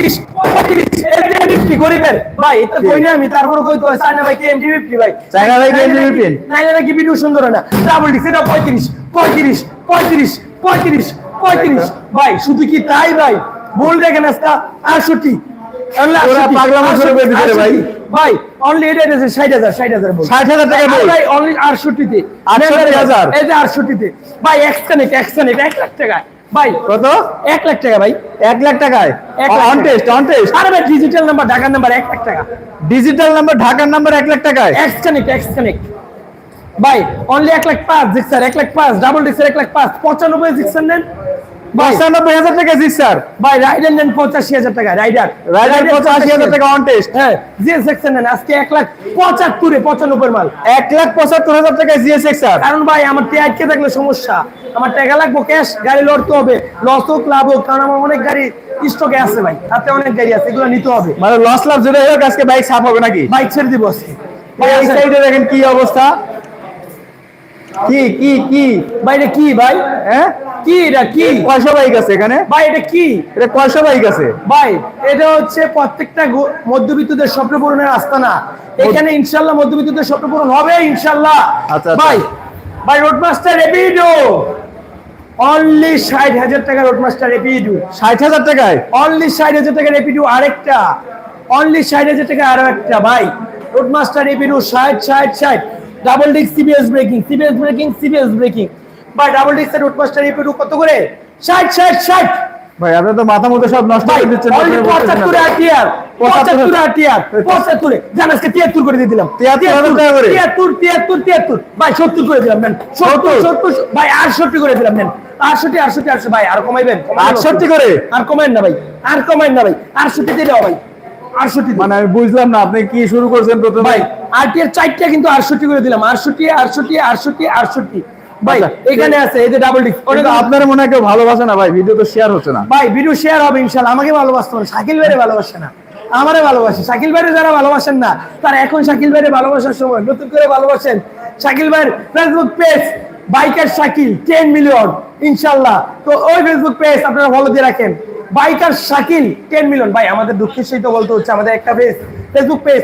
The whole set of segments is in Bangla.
পঁয়ত্রিশ পঁয়ত্রিশ। ফিফটি গরিবের। ভাই এটা কই না আমি? তারপরে কই তো? চায়না ভাই কেএমটি ফিফটি ভাই? চায়না ভাই KMT 50 নাইলে নাকি ভিডিও সুন্দর না? ডাবল ডিক্স এটা পঁয়ত্রিশ পঁয়ত্রিশ পঁয়ত্রিশ পঁয়ত্রিশ পঁয়ত্রিশ। ভাই শুধু কি তাই ভাই? ভুল দেখেন আজকে। আটষট্টি। অনলি এটা এটা ষাট হাজার ষাট হাজার বল। 60,000 টাকা ভাই অনলি আটষট্টিতে। 68,000 এই যে আটষট্টিতে। ভাই এক্স কানেক্ট এক্স কানেক্ট এক লাখ টাকা ভাই কত? এক লাখ টাকা ভাই। এক লাখ টাকায়? অন। টেস্ট অন টেস্ট আরে ভাই ডিজিটাল নাম্বার ঢাকার নাম্বার এক লাখ টাকা। ডিজিটাল নাম্বার ঢাকার নাম্বার এক লাখ টাকায়? এক্স কানেক্ট এক্স কানেক্ট ভাই অনলি এক লাখ পাঁচ জিক্সার এক লাখ পাঁচ ডাবল ডিক্সার এক লাখ পাঁচ পঁচানব্বই জিক্সার নেন। পঁচানব্বই হাজার টাকা জি স্যার। ভাই রাইডার নেন পঁচাশি হাজার টাকা রাইডার। রাইডার পঁচাশি হাজার টাকা অন টেস্ট হ্যাঁ জিএস সেকশন নেন আজকে এক লাখ পঁচাত্তরে পঁচানব্বই মাল। এক লাখ পঁচাত্তর হাজার টাকা জিএস স্যার। কারণ ভাই আমার থাকলে সমস্যা। আমার টাকা লাগবো ক্যাশ গাড়ি লড়তে হবে। লস হোক লাভ হোক কারণ আমার অনেক গাড়ি স্টকে আছে ভাই। হাতে অনেক গাড়ি আছে এগুলো নিতে হবে। মানে লস লাভ জুড়ে হোক আজকে বাইক সাফ হবে নাকি? বাইক ছেড়ে দিব আজকে। ভাই এই সাইডে দেখেন কি অবস্থা। কি কি কি? ভাই এটা কি ভাই? হ্যাঁ? কি এটা কি? কয়শো বাইক আছে এখানে? ভাই এটা কি? এটা কয়শো বাইক আছে? ভাই এটা হচ্ছে প্রত্যেকটা মধ্যবিত্তদের স্বপ্ন পূরণের আস্তানা। এখানে ইনশাল্লাহ মধ্যবিত্তদের স্বপ্ন পূরণ হবে ইনশাল্লাহ আচ্ছা, আচ্ছা। ভাই ভাই রোডমাস্টার এপিডো অনলি ষাট হাজার টাকা রোডমাস্টার এপিডো ষাট হাজার টাকায়? অনলি ষাট হাজার টাকার এপিডু আরেকটা। অনলি ষাট হাজার টাকা আরও একটা ভাই। রোডমাস্টার এপিডু ষাট ষাট ষাট। Double disc CBS braking CBS braking CBS braking. ভাই ডাবল ডিস্কের রোডমাস্টার এপিডু কত করে? ষাট ষাট ষাট। ভাই আপনি তো মাথা মতো সব নষ্ট করে দিচ্ছেন অনলি আপনি বলতেছেন পঁচাত্তরে না। আটিয়ার পঁচাত্তরে আটিয়ার পঁচাত্তরে। জান আজকে তিয়াত্তর করে দিয়ে দিলাম। 73,000 টাকা করে। তিয়াত্তর তিয়াত্তর তিয়াত্তর। ভাই সত্তর করে দিলাম নেন। সত্তর সত্তর। ভাই আটষট্টি করে দিলাম নেন। আটষট্টি আটষট্টি আটষট্টি ভাই আর কমাইবেন। কমাইবেন। 68 করে? আর কমাইন না ভাই। আর কমাইন না ভাই। আটষট্টি দিয়ে দাও ভাই। আটষট্টি মানে আমি বুঝলাম না আপনি কি শুরু করছেন প্রথমে? ভাই চারটা কিন্তু আটষট্টি করে দিলাম। আটষট্টি আটষট্টি আটষট্টি আটষট্টি। ভাই আচ্ছা, এখানে আছে এই যে ডাবল ডিস্ক আপনার মনে হয় কেউ ভালোবাসে না ভাই ভিডিও তো শেয়ার হচ্ছে না। ভাই ভিডিও শেয়ার হবে ইনশাল্লাহ আমাকে ভালোবাসতে হবে শাকিল ভাইরে ভালোবাসে না। আমারে ভালোবাসে। শাকিল ভাইরে যারা ভালোবাসেন না তারা এখন শাকিল ভাইরে ভালোবাসার সময়। নতুন করে ভালোবাসেন শাকিল ভাইয়ের Facebook page biker Shakil ten million ইনশাল্লাহ তো ওই ফেসবুক পেজ আপনারা ফলো দিয়ে রাখেন। বাইকার শাকিল টেন মিলিয়ন ভাই আমাদের দুঃখের সহিত বলতে হচ্ছে আমাদের একটা পেজ ফেসবুক পেজ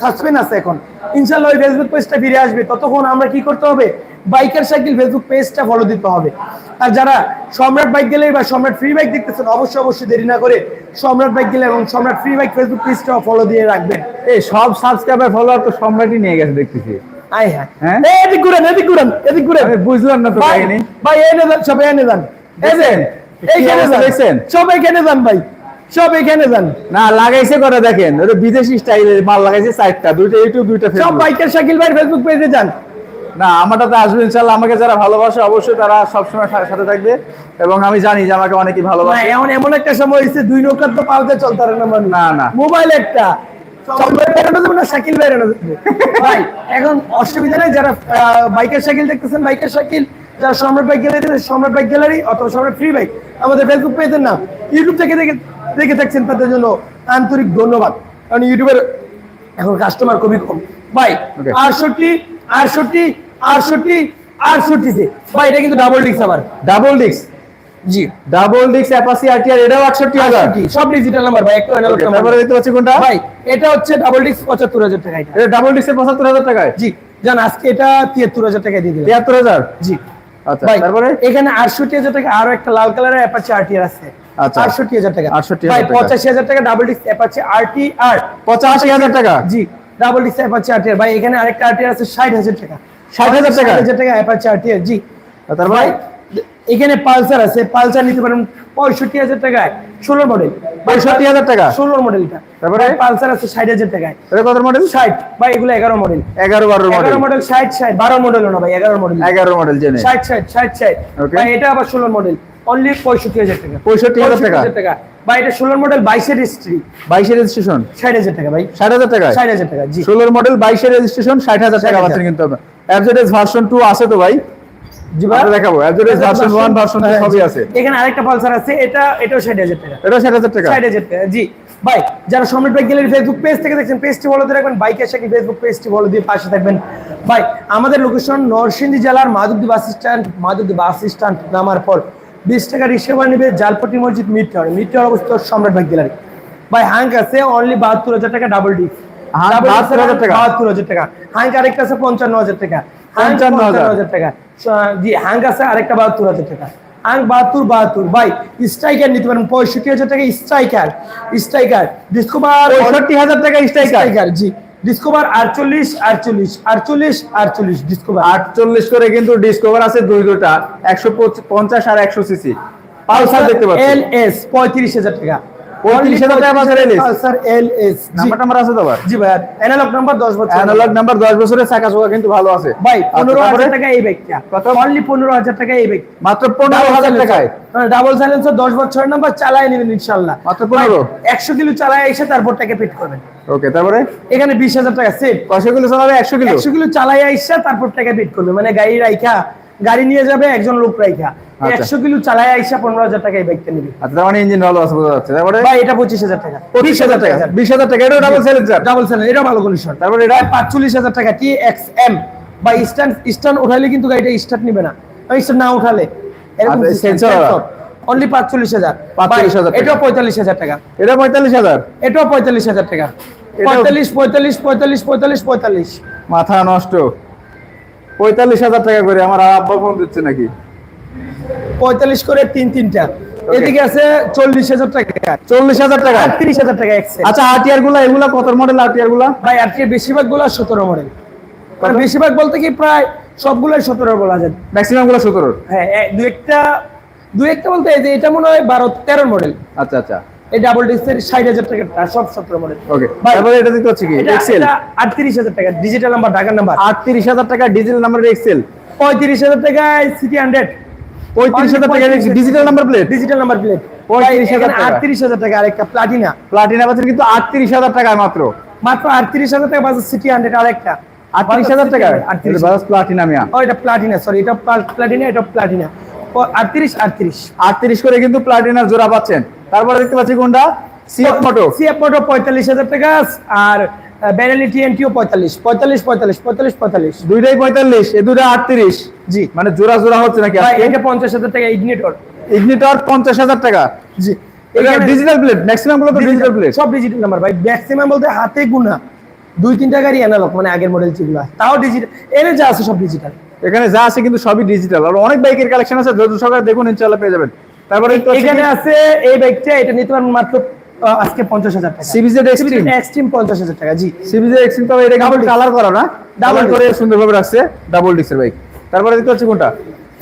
সাসপেন্ড আছে এখন। ইনশাল্লাহ ওই ফেসবুক পেজটা ফিরে আসবে। ততক্ষণ আমরা কি করতে হবে? বাইকার সাইকেল ফেসবুক পেজটা ফলো দিতে হবে। আর যারা সম্রাট বাইক গ্যালারি বা সম্রাট ফ্রি বাইক দেখতেছেন অবশ্যই অবশ্যই দেরি না করে সম্রাট বাইক গেলে এবং সম্রাট ফ্রি বাইক ফেসবুক পেজটাও ফলো দিয়ে রাখবেন। এই সব সাবস্ক্রাইবার ফলোয়ার তো সম্রাটই নিয়ে গেছে দেখতেছি। আয় হ্যাঁ। এদিক ঘুরেন এদিক ঘুরেন এদিক ঘুরেন। বুঝলাম না তো ভাই এনে যান সব এনে যান দেখছেন? এইখানে দেখছেন? সব এখানে যান ভাই। সব এখানে যান। না লাগাইছে করে দেখেন। ওটা বিদেশি স্টাইলের মাল লাগাইছে চারটা দুইটা ইউটিউব দুইটা সব বাইকের সাইকেল ভাই ফেসবুক পেজে যান। না আমারটাতে আসবে ইনশাল্লাহ। আমাকে যারা ভালোবাসে অবশ্যই তারা সবসময় সাথে থাকবে। এবং আমি জানি যে আমাকে অনেকেই ভালোবাসে। এমন এমন একটা সময় হয়েছে দুই নৌকার তো পাওয়াতে চলতে পারে না না, না। মোবাইল একটা। যাবে ভাই এখন অসুবিধা নেই যারা বাইকের সাইকেল দেখতেছেন বাইকের সাইকেল যারা Samrat bike gallery Samrat bike gallery অথবা সম্রাট ফ্রি বাইক আমাদের ফেসবুক পেজের নাম। ইউটিউব থেকে দেখে দেখে থাকছেন তাদের জন্য আন্তরিক ধন্যবাদ। কারণ ইউটিউবের এখন কাস্টমার খুবই কম। ভাই আটষট্টি আটষট্টি আটষট্টি আটষট্টিতে ভাই এটা কিন্তু ডাবল ডিক্স আবার। ডাবল ডিক্স জি। ডাবল ডিক্স অ্যাপাসি আরটিআর এটাও সব ডিজিটাল নাম্বার ভাই একটা অ্যানালগ নাম্বার দেখতে পাচ্ছি কোনটা? ভাই এটা হচ্ছে ডাবল ডিস্ক পঁচাত্তর হাজার টাকা এটা। ডাবল পঁচাত্তর হাজার টাকায়? জি। জান আজকে এটা তিয়াত্তর হাজার টাকা দিয়ে দিলাম। তিয়াত্তর হাজার? জি। ভাই তারপরে? এখানে আটষট্টি হাজার টাকা আরও একটা লাল কালারের অ্যাপাচি আরটিআর আছে। আচ্ছা। আটষট্টি হাজার টাকা। 68 ভাই টাকা। পঁচাশি হাজার টাকা ডাবল ডিস্ক অ্যাপাচি আরটিআর আর পঁচাশি হাজার টাকা? জি ডাবল ডিস্ক অ্যাপাচি আরটিআর ভাই এখানে আরেকটা আরটিআর আছে ষাট হাজার টাকা। 60,000 টাকা? ষাট হাজার টাকা অ্যাপাচি আরটিআর জি। তারপরে? ভাই এখানে পালসার আছে পালসার নিতে পারেন পঁয়ষট্টি হাজার টাকায়। ষোলো মডেল পঁয়ষট্টি হাজার টাকা? ষোলোর মডেলটা তারপরে? পালসার আছে ষাট হাজার টাকায়। কত মডেল ষাট। ভাই এগুলো এগারো মডেল এগারো বারো এগারো মডেল ষাট ষাট। বারো মডেল না ভাই এগারো মডেল এগারো মডেল ষাট ষাট ষাট ষাট। ভাই এটা আবার ষোলোর মডেল অনলি পঁয়ষট্টি হাজার টাকা। 65,000 টাকা। টাকা। ভাই এটা ষোলোর মডেল বাইশের হিস্ট্রি বাইশের রেজিস্ট্রেশন ষাট হাজার টাকা ভাই। ষাট হাজার টাকায়? ষাট হাজার টাকা জি। ষোলোর মডেল বাইশের রেজিস্ট্রেশন ষাট হাজার টাকা 60,000 পাচ্ছেন কিন্তু অ্যাবজেডেস ভার্সন টু আছে তো ভাই? জি ভাই। দেখাবো। অ্যাবজেডেস ভার্সন ওয়ান ভার্সন টু হ্যাঁ, সবই আছে। এখানে আরেকটা পালসার আছে এটা এটাও ষাট হাজার টাকা। এটা ষাট হাজার টাকা? ষাট হাজার টাকা জি। ভাই যারা Samrat bike gallery Facebook page থেকে দেখছেন পেজটি ফলো দিয়ে রাখবেন বাইকের সাথে ফেসবুক পেজটি ফলো দিয়ে পাশে থাকবেন। ভাই আমাদের লোকেশন নরসিংদী জেলার Madhabdi bus stand Madhabdi bus stand নামার পর বিশ টাকা রিক্সা ভাড়া নেবে মসজিদ মিড টাওয়ার মিড টাওয়ার অবস্থিত সম্রাট বাইক গ্যালারি ভাই হাঙ্ক আছে অনলি বাহাত্তর হাজার টাকা ডাবল হাঙ্ক 72,000 টাকা? বাহাত্তর হাজার টাকা। হাঙ্ক আরেকটা আছে পঞ্চান্ন হাজার টাকা। পঞ্চান্ন হাজার টাকা। জি হাঙ্ক আছে আরেকটা বাহাত্তর হাজার টাকা। হাঙ্ক বাহাত্তর বাহাত্তর। ভাই স্ট্রাইকার নিতে পারেন পঁয়ষট্টি হাজার টাকা স্ট্রাইকার স্ট্রাইকার ডিসকভার পঁয়ষট্টি হাজার টাকা স্ট্রাইকার জি। ডিসকভার আটচল্লিশ আটচল্লিশ আটচল্লিশ আটচল্লিশ ডিসকভার আটচল্লিশ করে কিন্তু ডিসকভার আছে দুই দুটা একশো পঞ্চাশ আর একশো সিসি পালসার দেখতে পাচ্ছি। এল এস পঁয়ত্রিশ হাজার টাকা। 35,000 টাকা Pulsar LS? L S number টাম্বার আছে তো আবার? জি ভাই অ্যানালগ নাম্বার দশ বছর অ্যানালগ নাম্বার দশ বছরের চাকা চোকা কিন্তু ভালো আছে। ভাই পনেরো হাজার টাকা এই ব্যাগটা কত? অনলি পনেরো হাজার টাকা এই ব্যাগ মাত্র পনেরো হাজার টাকায়। ডাবল সাইলেন্সার দশ বছর নাম্বার চালায় নেবেন ইনশাল্লাহ। মাত্র 15? একশো কিলো চালায় এসে তারপর টাকা পেট করবেন। ওকে তারপরে? এখানে বিশ হাজার টাকা সেট কয়শো কিলো চালাবে? একশো কিলো? একশো কিলো তারপর টাকা পেট করবে। মানে গাড়ি রাইখা গাড়ি নিয়ে যাবে একজন লোক রাইখা। আচ্ছা। একশো কিলো চালাই আইসা পনেরো হাজার টাকা এই বাইকটা নিবে। আচ্ছা মানে ইঞ্জিন ভালো আছে বোঝা যাচ্ছে। তারপরে? ভাই এটা পঁচিশ হাজার টাকা। পঁচিশ হাজার টাকা। বিশ হাজার টাকা এটাও ডাবল সাইলেন্সার ডাবল সেলের এটা ভালো কন্ডিশন তারপরে এটা? পাঁচচল্লিশ হাজার টাকা টি এক্স এম বা স্ট্যান্ড স্ট্যান্ড উঠালে কিন্তু গাড়িটা স্টার্ট নিবে না। স্টার্ট না উঠালে এরকম আচ্ছা, ওরা। অনলি হাজার। 45,000 টাকা। এটাও পঁয়তাল্লিশ হাজার টাকা। এটা পঁয়তাল্লিশ হাজার? এটাও পঁয়তাল্লিশ হাজার টাকা। এটাও- পঁয়তাল্লিশ পঁয়তাল্লিশ পঁয়তাল্লিশ পঁয়তাল্লিশ পঁয়তাল্লিশ। মাথা নষ্ট। পঁয়তাল্লিশ হাজার টাকা করে আমার আব্বা ফোন দিচ্ছে নাকি? পঁয়তাল্লিশ করে তিন তিনটা। এদিকে আছে চল্লিশ হাজার টাকা। চল্লিশ হাজার টাকা? আটত্রিশ হাজার টাকা এক্সেল আচ্ছা আরটিআরগুলা এগুলা কত মডেল আরটিআরগুলা? ভাই আজকে বেশিরভাগগুলা সতেরো মডেল মানে বেশিরভাগ বলতে কি প্রায় সবগুলোই সতেরো বলা যায়। ম্যাক্সিমামগুলা সতেরো? হ্যাঁ দু একটা দু একটা বলতে যে এটা মনে হয় বারো তেরো মডেল আচ্ছা আচ্ছা। এই ডাবল ডিস্কের ষাট হাজার টাকা সব সতেরো মডেল ওকে তারপরে এটা দেখতে পাচ্ছি কি? এক্সেল আটত্রিশ হাজার টাকা ডিজিটাল নাম্বার ঢাকার নাম্বার আটত্রিশ হাজার টাকা ডিজিটাল নাম্বারের এক্সেল পঁয়ত্রিশ হাজার টাকায় সিটি হান্ড্রেড পঁয়ত্রিশ হাজার টাকা digital number plate digital number plate 35,000 টাকা। আটত্রিশ হাজার টাকা আরেকটা প্লাটিনা প্লাটিনা পাচ্ছেন কিন্তু আটত্রিশ হাজার টাকায় মাত্র। মাত্র আটত্রিশ হাজার টাকা বাজার সিটি হান্ড্রেড আরেকটা। আটত্রিশ হাজার টাকা আটত্রিশ প্লাটিনা মিয়া। ও এটা প্লাটিনা সরি এটা প্লাটিনা এটা প্লাটিনা আটত্রিশ আটত্রিশ। আটত্রিশ করে কিন্তু প্লাটিনার জোড়া পাচ্ছেন। তারপরে দেখতে পাচ্ছি কোনটা? সিএফ মোটো সিএফ মোটো পঁয়তাল্লিশ হাজার টাকা আর ব্যারেলি টিএনটিও পঁয়তাল্লিশ। পঁয়তাল্লিশ পঁয়তাল্লিশ পঁয়তাল্লিশ পঁয়তাল্লিশ। দুইটাই পঁয়তাল্লিশ এ দুটা আটত্রিশ। জি। মানে জোড়া জোড়া হচ্ছে নাকি এটা পঞ্চাশ হাজার টাকা ইগনিটর ইগনিটর পঞ্চাশ হাজার টাকা। জি। ডিজিটাল প্লেট ম্যাক্সিমামগুলো তো ডিজিটাল প্লেট সব ডিজিটাল নাম্বার ভাই। ম্যাক্সিমাম বলতে হাতে গুনা। দুই তিনটা গাড়ি অ্যানালগ মানে আগের মডেল যেগুলো তাও ডিজিটাল এনে যা আছে সব ডিজিটাল এখানে যা আছে কিন্তু সবই ডিজিটাল আর অনেক বাইকের কালেকশন আছে যত সকালে দেখুন ইনশাআল্লাহ পেয়ে যাবেন। তারপরে এখানে আছে এই বাইকটা এটা নিতে পারেন মাত্র আজকে পঞ্চাশ হাজার টাকা। সিবিজেড এক্সট্রিম এক্সট্রিম পঞ্চাশ হাজার টাকা জি। সিবিজেড এক্সট্রিম তবে এটা ডাবল কালার করা না। ডাবল করে সুন্দরভাবে রাখছে। ডাবল ডিস্কের বাইক। তারপরে দেখতে পাচ্ছি কোনটা?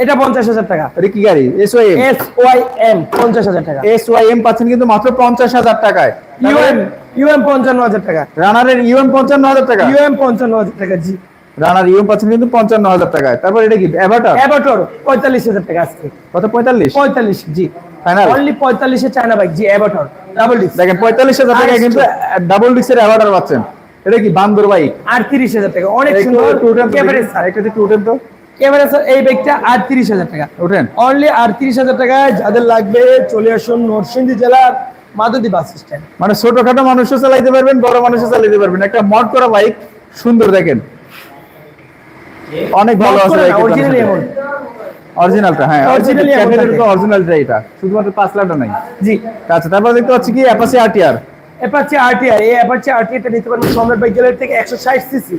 এটা পঞ্চাশ হাজার টাকা। এটা কি গাড়ি? এসওএম এস ওয়াই এম পঞ্চাশ হাজার টাকা। এসওয়াইএম পাচ্ছেন কিন্তু মাত্র পঞ্চাশ হাজার টাকায়। ইউএম ইউএম পঞ্চান্ন হাজার টাকা। রানারের ইউএম পঞ্চান্ন হাজার টাকা? ইউএম পঞ্চান্ন হাজার টাকা জি। রানার ইউএম পাচ্ছেন কিন্তু পঞ্চান্ন হাজার টাকায়। তারপর এটা কি? অ্যাভাটার অ্যাবাটর পঁয়তাল্লিশ হাজার টাকা আজকে। কত? পঁয়তাল্লিশ? পঁয়তাল্লিশ জি। Final? অনলি পঁয়তাল্লিশে চায়না বাইক জি অ্যাবাটর ডাবল ডিস্ক দেখেন পঁয়তাল্লিশ হাজার টাকায় কিন্তু ডাবল ডিস্কের অ্যাভাটার পাচ্ছেন। এটা কি? বান্দর বাইক আটত্রিশ হাজার টাকা অনেক সুন্দর ক্যামেরা দেখি। একটু একটু উঠেন তো। ক্যামেরা স্যার এই বাইকটা আটত্রিশ হাজার টাকা। উঠেন অনলি আটত্রিশ হাজার টাকায় যাদের লাগবে চলে আসুন নরসিংদী জেলার মাদুদি বাস স্ট্যান্ড মানে ছোটখাটো মানুষও চালাইতে পারবেন বড় মানুষও চালাইতে পারবেন। একটা মড করা বাইক সুন্দর দেখেন। অনেক ভালো আছে অরিজিনালি এমন। অরিজিনালটা হ্যাঁ Originally অরিজিনালটা এটা। শুধুমাত্র পাঁচ লাখটা নাই। জি। আচ্ছা তারপর দেখতে পাচ্ছি কি? অ্যাপাসি আরটিআর অ্যাপাচি আরটিআর এই অ্যাপাচি আরটিআরটা নিতে পারবেন সম্রাট বাইক গ্যালারি থেকে একশো ষাট সিসি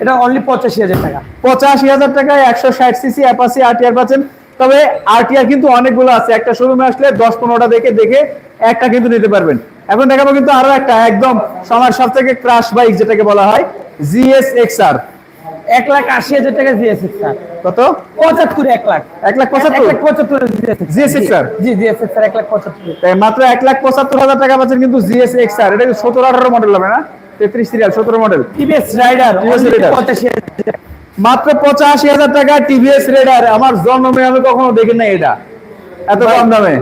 এটা অনলি পঁচাশি হাজার টাকা। পঁচাশি হাজার টাকায় একশো ষাট সিসি অ্যাপাসি আরটিআর পাচ্ছেন। তবে আরটিআর কিন্তু অনেকগুলো আছে। একটা শোরুমে আসলে দশ পনেরোটা দেখে দেখে একটা কিন্তু নিতে পারবেন। এখন দেখাবো কিন্তু আরও একটা একদম সময়ের সব থেকে ক্রাশ বাইক যেটাকে বলা হয় জিএস এক্সআর এক লাখ আশি হাজার টাকা জিএসএক্স স্যার কত? পঁচাত্তর এক লাখ। এক লাখ পঁচাত্তর? এক লাখ পঁচাত্তর GSX স্যার? জি জিএসএক্স স্যার এক লাখ পঁচাত্তর। মাত্র এক লাখ পঁচাত্তর হাজার টাকা পাচ্ছেন কিন্তু জিএস এক্সআর এটা সতেরো আঠারো মডেল হবে না? তেত্রিশ সিরিয়াল সতেরো মডেল টিভিএস রাইডার মাত্র পঁচাশি হাজার টাকা টিভিএস রেডার আমার জন্মে আমি কখনো দেখি না এটা। এত কম দামে।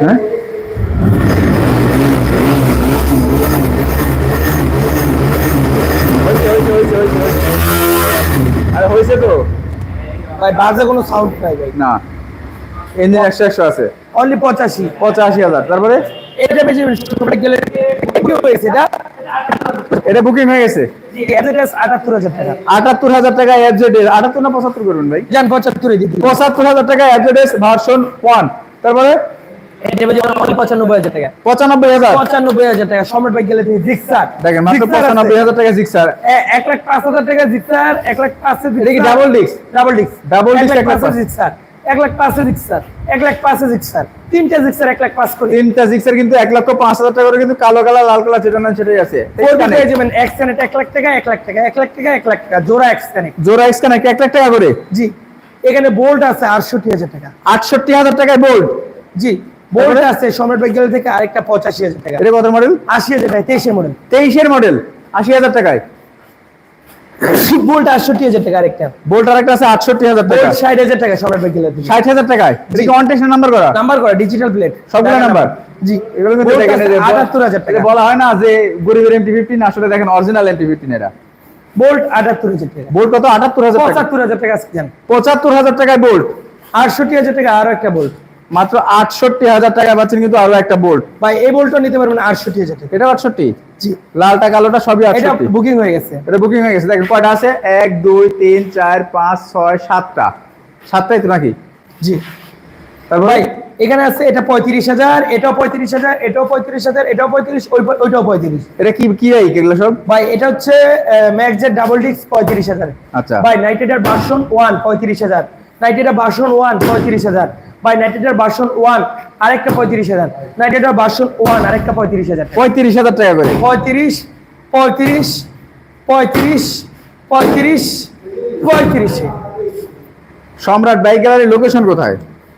হ্যাঁ? হয়েছে। আরে তো। ভাই বাজে কোনো সাউন্ড নাই ভাই। না। ইঞ্জিন একশো একশো আছে। অনলি পঁচাশি। পঁচাশি হাজার। তারপরে? এটা বেশি সম্রাট গ্যালারি কি হয়েছে এটা? এটা বুকিং হয়ে গেছে। আটাত্তর হাজার টাকা। আটাত্তর হাজার টাকা এফজেড আটাত্তর না পঁচাত্তর করবেন ভাই? যান পঁচাত্তরে পঁচাত্তর হাজার টাকা এফজেড ভার্সন ওয়ান তারপরে? পঁচানব্বই হাজার টাকা। পঁচানব্বই হাজার। পঁচানব্বই হাজার টাকা সম্রাট বাইক গেলে তুমি জিক্সার দেখেন মাত্র পঁচানব্বই হাজার টাকা জিক্সার এক লাখ পাঁচ হাজার টাকা জিক্সার এক লাখ পাঁচে এটা কি double disc? ডাবল ডিস্ক এক এক লাখ লাখ পাঁচ। জিক্সার এক লাখ পাঁচে জিক্সার এক লাখ পাঁচে জিক্সার তিনটা জিক্সার এক লাখ পাঁচ করে। তিনটা জিক্সার কিন্তু এক লক্ষ পাঁচ হাজার টাকা করে কিন্তু কালো কালার লাল কালার যেটা না সেটাই আছে। পেয়ে যাবেন কানেক্ট এক লাখ টাকা এক লাখ টাকা এক লাখ টাকা এক লাখ টাকা জোড়া এক্স কানেক্ট জোড়া এক্স কানেক্ট এক লাখ টাকা করে? জি। এখানে বোল্ট আছে আটষট্টি হাজার টাকা। আটষট্টি হাজার টাকায় বোল্ট জি। বোল্ট আছে সম্রাট গেলে থেকে আরেকটা পঁচাশি হাজার টাকা। এটা কত মডেল আশি হাজার টাকা তেইশে মডেল তেইশের মডেল আশি হাজার টাকায়। বোল্ট হাজার টাকা আরেকটা। বোল্ট আছে আটষট্টি হাজার টাকা। বোল্ট ষাট হাজার টাকা গেলে হাজার টাকায়? এটা কি অন নাম্বার করা? নাম্বার করা ডিজিটাল প্লেট সবগুলো নাম্বার জি। এগুলো কিন্তু দেখেন টাকা। বলা হয় না যে গরিবের এমটি আসলে দেখেন অরিজিনাল এমটি ফিফটিন এরা বোল্ট আটাত্তর হাজার টাকা। বোল্ট কত? টাকায় বোল্ট। আটষট্টি হাজার টাকা আরও একটা বোল্ট। মাত্র আটষট্টি হাজার টাকা পাচ্ছেন কিন্তু আরও একটা বোল্ট ভাই এই বোল্টটা নিতে পারবেন আটষট্টি হাজার টাকা। এটা আটষট্টি? জি। লালটা কালোটা সবই আটষট্টি। বুকিং হয়ে গেছে। এটা বুকিং হয়ে গেছে। দেখেন কয়টা আছে? এক দুই তিন চার পাঁচ ছয় সাতটা। সাতটাই তো নাকি? জি। তারপর? ভাই এখানে আছে এটা পঁয়ত্রিশ হাজার এটাও পঁয়ত্রিশ হাজার এটাও পঁয়ত্রিশ হাজার এটাও পঁয়ত্রিশ ওই ওইটাও পঁয়ত্রিশ। এটা কি কি বাইক এগুলো সব? ভাই এটা হচ্ছে ম্যাক্সের ডাবল ডিস্ক পঁয়ত্রিশ হাজার। আচ্ছা। ভাই নাইটেডার ভার্সন ওয়ান পঁয়ত্রিশ হাজার। নাইটেডার ভার্সন ওয়ান পঁয়ত্রিশ হাজার। ভাই নাইটেডার ভার্সন ওয়ান আরেকটা পঁয়ত্রিশ হাজার। নাইটেডার ভার্সন ওয়ান আরেকটা পঁয়ত্রিশ হাজার। পঁয়ত্রিশ হাজার টাকা করে। পঁয়ত্রিশ পঁয়ত্রিশ পঁয়ত্রিশ পঁয়ত্রিশ পঁয়ত্রিশে। সম্রাট বাইক গ্যালারির লোকেশন কোথায়?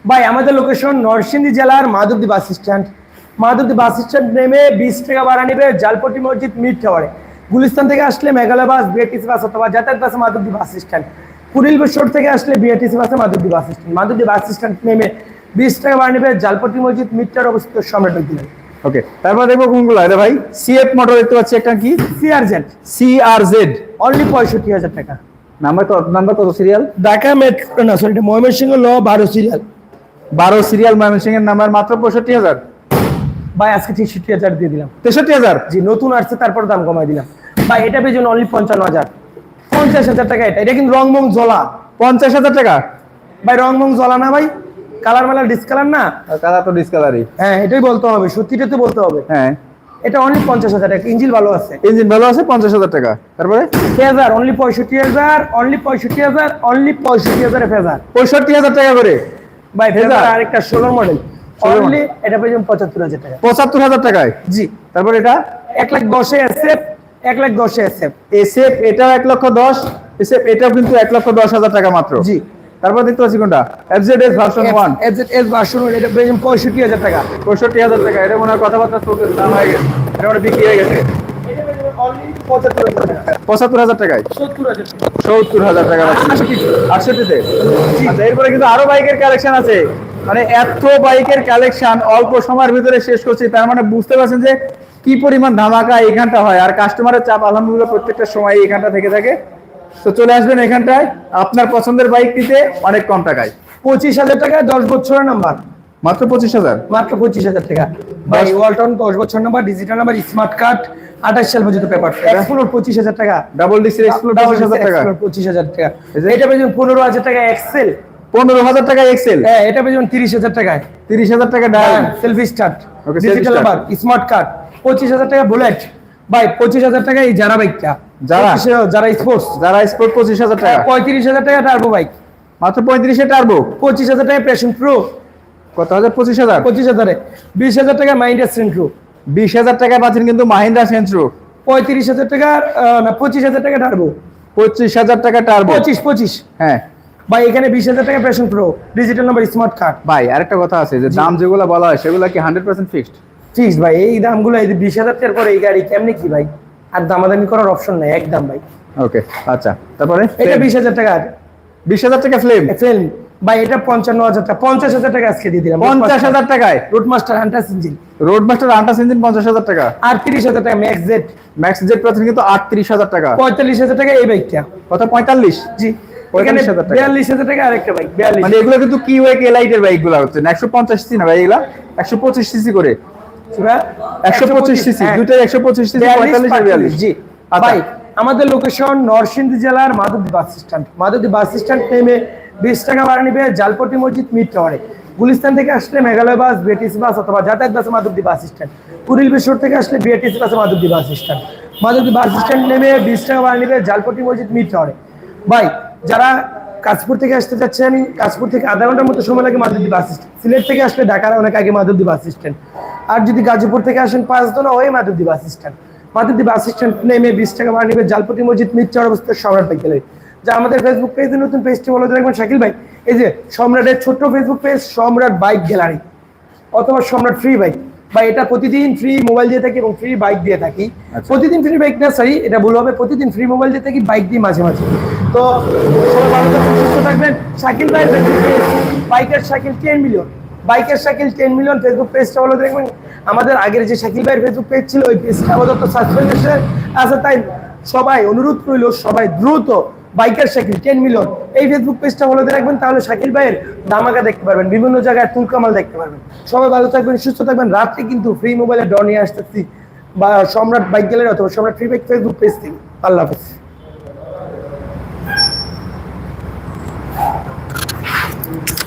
ভাই আমাদের লোকেশন নরসিংদী জেলার Madhabdi bus stand. Madhabdi bus stand নেমে বিশ টাকা ভাড়া নেবে জালপটি মসজিদ মিড টাওয়ারে। গুলিস্তান থেকে আসলে মেঘালয় বাস বিআরটিসি বাস অথবা যাতায়াত বাসে মাধবদী বাস স্ট্যান্ড। কুড়িল শোর থেকে আসলে বিআরটিসি বাসে Madhabdi bus stand Madhabdi bus stand নেমে বিশ টাকা ভাড়া নেবে জালপটি মসজিদ মিড টাওয়ার অবস্থিত সম্রাট দিলেন ওকে তারপর দেখব কোনগুলো? আরে ভাই সিএফ মোটর দেখতে পাচ্ছি একটা কি? সিআরজেড সিআরজেড অনলি পঁয়ষট্টি হাজার টাকা। নাম্বার কত নাম্বার কত সিরিয়াল ঢাকা মেট্রো না সরি ময়মনসিংহ ল বারো সিরিয়াল বারো সিরিয়াল ময়মনসিং এর নাম্বার মাত্র পঁয়ষট্টি হাজার? ভাই আজকে তেষট্টি হাজার দিয়ে দিলাম। তেষট্টি হাজার? জি নতুন আসছে তারপর দাম কমাই দিলাম। ভাই এটা পেয়েছেন অনলি পঞ্চান্ন হাজার। পঞ্চাশ হাজার টাকা এটা। এটা কিন্তু রং মং পঞ্চাশ হাজার টাকা। ভাই রং মং না ভাই? কালার মালার ডিসকালার না? কালার তো ডিসকালারই হ্যাঁ এটাই বলতে হবে। সত্যিটা তো বলতে হবে। হ্যাঁ। এটা অনলি পঞ্চাশ হাজার টাকা। ইঞ্জিল ভালো আছে। ইঞ্জিন ভালো আছে পঞ্চাশ হাজার টাকা। তারপরে? ফেজার অনলি পঁয়ষট্টি হাজার অনলি পঁয়ষট্টি হাজার অনলি পঁয়ষট্টি হাজার ফেজার পঁয়ষট্টি হাজার টাকা করে? ভাই ফেজার আরেকটা ষোলো মডেল অনলি এটা পেয়েছেন পঁচাত্তর হাজার টাকা। পঁচাত্তর হাজার টাকায়। জি। তারপর এটা? এক লাখ দশে এসএফ এক লাখ দশে এসএফ এসএফ এটাও এক লক্ষ দশ এসএফ এটাও কিন্তু এক লক্ষ দশ হাজার টাকা মাত্র। জি। তারপর দেখতে পাচ্ছি কোনটা? FZ S version one FZ S version এটা পেয়েছেন পঁয়ষট্টি হাজার টাকা। পঁয়ষট্টি হাজার টাকা এটা মনে হয় কথাবার্তা চলতেছে দাম হয়ে গেছে। এটা বিক্রি হয়ে গেছে। পঁচাত্তর হাজার টাকা টাকায়? সত্তর হাজার টাকা সত্তর হাজার টাকা আটষট্টিতে আচ্ছা এরপরে কিন্তু আরও বাইকের কালেকশন আছে। মানে এত বাইকের কালেকশন অল্প সময়ের ভিতরে শেষ করছি তার মানে বুঝতে পারছেন যে কি পরিমাণ ধামাকা এখানটা হয়? আর কাস্টমারের চাপ আলহামদুলিল্লাহ প্রত্যেকটা সময় এখানটা থেকে থাকে। তো চলে আসবেন এখানটায়। আপনার পছন্দের বাইক নিতে অনেক কম টাকায়। পঁচিশ হাজার টাকা দশ বছরের নাম্বার মাত্র পঁচিশ হাজার? মাত্র পঁচিশ হাজার টাকা। ভাই ওয়ালটন দশ বছর number digital number smart card আঠাশ সাল পর্যন্ত পেপার এক্সপ্লোর পঁচিশ হাজার টাকা। ডাবল ডিসের এক্সপ্লোর পঁচিশ হাজার টাকা। পঁচিশ হাজার টাকা। এটা পেয়েছেন পনেরো হাজার টাকা এক্সেল পনেরো হাজার টাকা এক্সেল হ্যাঁ এটা পেয়েছেন তিরিশ হাজার টাকায়। তিরিশ হাজার টাকা dial self start digital number smart card পঁচিশ হাজার টাকা বুলেট ভাই পঁচিশ হাজার টাকা এই যারা বাইকটা যারা? 25,000 যারা স্পোর্টস যারা স্পোর্ট পঁচিশ হাজার টাকা। পঁয়ত্রিশ হাজার টাকা টার্বো বাইক মাত্র পঁয়ত্রিশে টার্বো পঁচিশ হাজার টাকা প্যাশন প্রো কত হাজার? পঁচিশ হাজার? পঁচিশ হাজারে। বিশ হাজার টাকা মাইন্ডাস সেন্ট্রো বিশ হাজার টাকা পাচ্ছেন কিন্তু মাহিন্দ্রা সেন্ট্রো পঁয়ত্রিশ হাজার টাকা না পঁচিশ হাজার টাকা টার্বো পঁচিশ হাজার টাকা টার্বো পঁচিশ পঁচিশ। হ্যাঁ। ভাই এখানে বিশ হাজার টাকা Passion Pro digital number smart card ভাই আরেকটা কথা আছে যে দাম যেগুলো বলা হয় সেগুলো কি হান্ড্রেড পার্সেন্ট ফিক্সড ফিক্স ভাই এই দামগুলো এই বিশ হাজার টাকার পরে এই গাড়ি কেমনি কি ভাই? আর দামাদামি করার অপশন নাই একদম ভাই। ওকে আচ্ছা তারপরে এটা বিশ হাজার টাকা। বিশ হাজার টাকা ফ্লেম ফেল ভাই এটা পঞ্চান্ন হাজার টাকা পঞ্চাশ হাজার টাকা আজকে দিয়ে দিলাম। পঞ্চাশ হাজার টাকায়? Route Master হান্টাস engine road Master আন্টাস ইঞ্জিন পঞ্চাশ হাজার টাকা? আর তিরিশ হাজার টাকা ম্যাক্স জেড ম্যাক্স জেট পাচ্ছেন কিন্তু আটত্রিশ হাজার টাকা। পঁয়তাল্লিশ হাজার টাকা এই বাইকটা। কত? পঁয়তাল্লিশ? জি। পঁয়তাল্লিশ হাজার টাকা। বিয়াল্লিশ হাজার টাকা আরেকটা বাইক বিয়াল্লিশ। মানে এগুলো কিন্তু কি ওয়েক এলাইটের বাইকগুলো হচ্ছে। একশো পঞ্চাশ সিসি না ভাই এগুলা? একশো পঁচিশ সিসি করে। একশো পঁচিশ সিসি হ্যাঁ। দুইটাই একশো পঁচিশ সিসি পঁয়তাল্লিশ বিয়াল্লিশ। জি। আচ্ছা। ভাই আমাদের লোকেশন নরসিংদী জেলার Madhabdi bus stand Madhabdi bus stand নেমে বিশ টাকা ভাড়া নিবে জালপটি মসজিদ মিড টাওয়ারে গুলিস্তান থেকে আসলে মেঘালয় বাস বিএটিসি বাস অথবা যাতায়াত বাসে মাধবদী বাস স্ট্যান্ড কুড়িল বিশ্বর থেকে আসলে বিএটিসি বাসে Madhabdi bus stand Madhabdi bus stand নেমে বিশ টাকা ভাড়া নেবে জালপটি মসজিদ মিট টাওয়ারে ভাই যারা কাশপুর থেকে আসতে চাচ্ছেন কাশপুর থেকে আধা ঘণ্টার মতো সময় লাগে মাধবদী বাস স্ট্যান্ড সিলেট থেকে আসলে ঢাকার অনেক আগে মাধবদী বাস স্ট্যান্ড আর যদি গাজীপুর থেকে আসেন পাঁচ দোনা হয়ে Madhabdi bus stand. Madhabdi bus stand নেমে বিশ টাকা ভাড়া নেবে জালপটি মসজিদ টাওয়ার অবস্থা সম্রাট বাইক গ্যালারি। যা আমাদের ফেসবুক পেজে নতুন পেজটি বলে দেখবেন শাকিল ভাই এই যে সম্রাটের ছোট্ট Facebook page Samrat bike gallery. অথবা সম্রাট ফ্রি বাইক বা এটা প্রতিদিন ফ্রি মোবাইল দিয়ে থাকি এবং ফ্রি বাইক দিয়ে থাকি। আচ্ছা। প্রতিদিন ফ্রি বাইক না সরি এটা ভুল হবে। প্রতিদিন ফ্রি মোবাইল দিয়ে থাকি বাইক দিয়ে মাঝে মাঝে। তো সবাই ভালো থাকবেন সুস্থ থাকবেন। শাকিল ভাই বাইকের শাকিল টেন মিলিয়ন বাইকের শাকিল টেন মিলিয়ন ফেসবুক পেজটা হলো দেখবেন। আমাদের আগের যে শাকিল ভাইয়ের ফেসবুক পেজ ছিল, ওই পেজটা আপাতত সাসপেন্ডেশন আছে তাই সবাই অনুরোধ রইল, সবাই দ্রুত বাইকের শাকিল টেন মিলিয়ন এই ফেসবুক পেজটা দিয়ে রাখবেন তাহলে শাকিল ভাইয়ের দামাকা দেখতে পারবেন, বিভিন্ন জায়গায় তুলকামাল দেখতে পারবেন। সবাই ভালো থাকবেন, সুস্থ থাকবেন। রাত্রে কিন্তু ফ্রি মোবাইলে ডর নিয়ে আসতেছি, বা সম্রাট বাইক গ্যালারি অথবা Samrat free bike Facebook page থেকে। আল্লাহ হাফিজ।